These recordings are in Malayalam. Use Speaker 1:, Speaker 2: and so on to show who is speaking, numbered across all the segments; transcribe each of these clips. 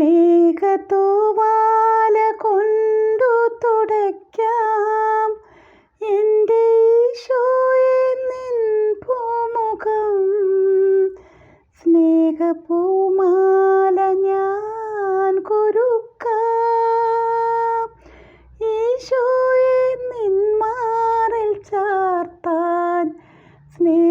Speaker 1: സ്നേഹത്തൂവാല കൊണ്ടു തുടയ്ക്കാം എന്റെ ഈശോയെ നിൻ പൂമുഖം. സ്നേഹപ്പൂമാല ഞാൻ കൊരുക്കാം. ഈശോയെ നിന്മാറിൽ മാറിൽ ചാർത്താൻ സ്നേഹത്തൂവാല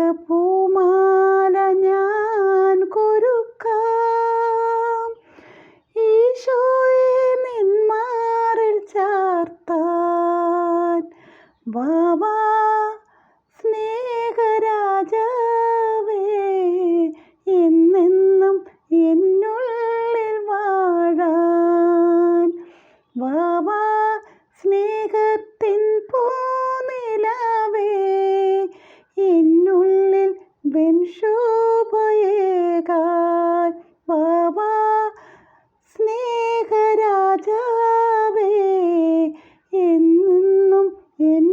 Speaker 1: സ്നേഹപ്പൂമാല ഞാൻ കൊരുക്കാം. ഈശോയെ നിന്മാറിൽ മാറിൽ ചാർത്താൻ. ബാബാ സ്നേഹരാജാവേ എന്നെന്നും എന്നുള്ളിൽ വാഴാൻ. വാവാ വെൺശോഭയേകാൻ വാവാ സ്നേഹരാജാവേ എന്നും എൻ